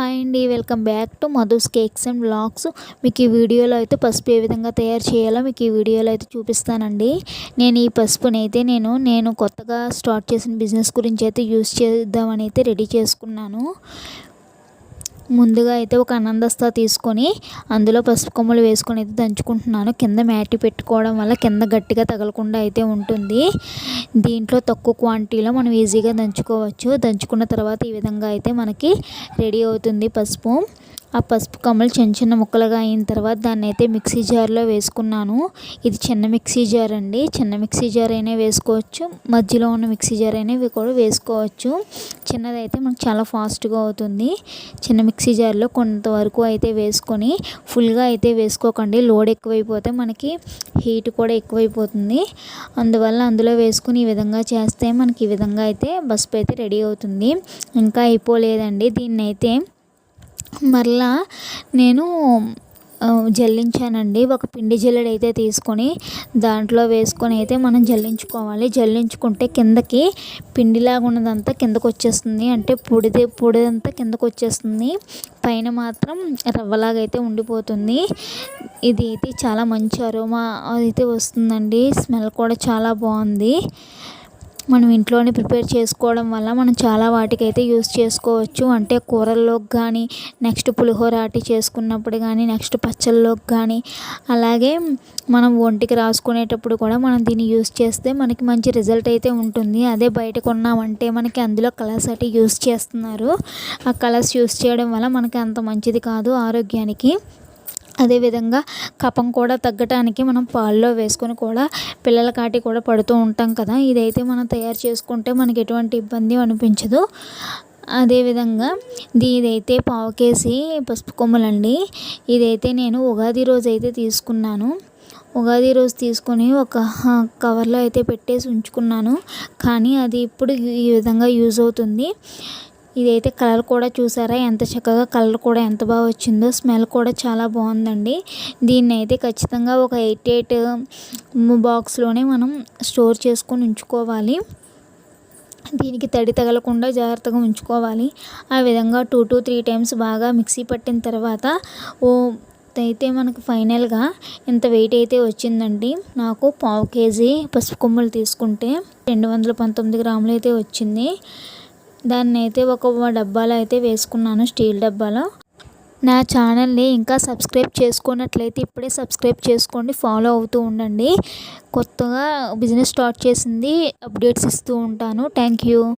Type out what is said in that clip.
Hi అండి welcome back to Madhu's cakes and blogs మీకు ఈ వీడియోలో అయితే పసుపు ఏ విధంగా తయారు చేయాలో మీకు ఈ వీడియోలో అయితే చూపిస్తానండి. నేను ఈ పసుపుని అయితే నేను నేను కొత్తగా స్టార్ట్ చేసిన బిజినెస్ గురించి అయితే యూస్ చేద్దామని అయితే రెడీ చేసుకున్నాను. ముందుగా అయితే ఒక అన్నందస్తా తీసుకొని అందులో పసుపు కొమ్మలు వేసుకొని అయితే దంచుకుంటున్నాను. కింద మ్యాటి పెట్టుకోవడం వల్ల కింద గట్టిగా తగలకుండా అయితే ఉంటుంది. దీంట్లో తక్కువ క్వాంటిటీలో మనం ఈజీగా దంచుకోవచ్చు. దంచుకున్న తర్వాత ఈ విధంగా అయితే మనకి రెడీ అవుతుంది పసుపు. ఆ పసుపు కమ్మలు చిన్న చిన్న ముక్కలుగా అయిన తర్వాత దాన్ని అయితే మిక్సీ జార్లో వేసుకున్నాను. ఇది చిన్న మిక్సీ జార్ అండి. చిన్న మిక్సీ జార్ అయినా వేసుకోవచ్చు. మధ్యలో ఉన్న మిక్సీ జార్ అయినా కూడా వేసుకోవచ్చు. చిన్నదైతే మనకు చాలా ఫాస్ట్గా అవుతుంది. చిన్న మిక్సీ జార్లో కొంతవరకు అయితే వేసుకొని ఫుల్గా అయితే వేసుకోకండి. లోడ్ ఎక్కువైపోతే మనకి హీట్ కూడా ఎక్కువైపోతుంది. అందువల్ల అందులో వేసుకుని ఈ విధంగా చేస్తే మనకి ఈ విధంగా అయితే పసుపు అయితే రెడీ అవుతుంది. ఇంకా అయిపోలేదండి. దీన్ని అయితే మరలా నేను జల్లించానండి. ఒక పిండి జల్లెడ అయితే తీసుకొని దాంట్లో వేసుకొని అయితే మనం జల్లించుకోవాలి. జల్లించుకుంటే కిందకి పిండిలాగా ఉన్నదంతా కిందకు వచ్చేస్తుంది అంటే పొడిదే పొడిదంతా కిందకు వచ్చేస్తుంది పైన మాత్రం రవ్వలాగా అయితే ఉండిపోతుంది. ఇది అయితే చాలా మంచి అరోమా అయితే వస్తుందండి. స్మెల్ కూడా చాలా బాగుంది. మనం ఇంట్లోనే ప్రిపేర్ చేసుకోవడం వల్ల మనం చాలా వాటికైతే యూస్ చేసుకోవచ్చు. అంటే కూరల్లోకి కానీ నెక్స్ట్ పులిహోర ఆటి చేసుకున్నప్పుడు కానీ నెక్స్ట్ పచ్చళ్ళలోకి కానీ అలాగే మనం ఒంటికి రాసుకునేటప్పుడు కూడా మనం దీన్ని యూస్ చేస్తే మనకి మంచి రిజల్ట్ అయితే ఉంటుంది. అదే బయట కొన్నామంటే మనకి అందులో కలర్స్ అటు యూస్ చేస్తున్నారు. ఆ కలర్స్ యూస్ చేయడం వల్ల మనకి అంత మంచిది కాదు ఆరోగ్యానికి. అదేవిధంగా కఫం కూడా తగ్గటానికి మనం పాల్లో వేసుకొని కూడా పిల్లల కాటి కూడా పడుతూ ఉంటాం కదా. ఇదైతే మనం తయారు చేసుకుంటే మనకి ఎటువంటి ఇబ్బంది అనిపించదు. అదేవిధంగా ఇదైతే పావు కేజీ పసుపు కొమ్మలండి. ఇదైతే నేను ఉగాది రోజు అయితే తీసుకున్నాను. ఉగాది రోజు తీసుకొని ఒక కవర్లో అయితే పెట్టేసి ఉంచుకున్నాను. కానీ అది ఇప్పుడు ఈ విధంగా యూజ్ అవుతుంది. ఇదైతే కలర్ కూడా చూసారా? ఎంత చక్కగా కలర్ కూడా ఎంత బాగా వచ్చిందో స్మెల్ కూడా చాలా బాగుందండి. దీన్ని అయితే ఖచ్చితంగా ఒక ఎయిట్ ఎయిట్ బాక్స్లోనే మనం స్టోర్ చేసుకొని ఉంచుకోవాలి. దీనికి తడి తగలకుండా జాగ్రత్తగా ఉంచుకోవాలి. ఆ విధంగా టూ టు త్రీ టైమ్స్ బాగా మిక్సీ పట్టిన తర్వాత ఓ అయితే మనకు ఫైనల్గా ఇంత వెయిట్ అయితే వచ్చిందండి. నాకు పావు కేజీ పసుపు కొమ్మలు తీసుకుంటే రెండు వందల పంతొమ్మిది గ్రాములు అయితే వచ్చింది. దాన్ని అయితే ఒక డబ్బాలో అయితే వేసుకున్నాను స్టీల్ డబ్బాలో. నా ఛానల్ని ఇంకా సబ్స్క్రైబ్ చేసుకున్నట్లయితే ఇప్పుడే సబ్స్క్రైబ్ చేసుకోండి ఫాలో అవుతూ ఉండండి. కొత్తగా బిజినెస్ స్టార్ట్ చేసింది అప్డేట్స్ ఇస్తూ ఉంటాను. Thank you.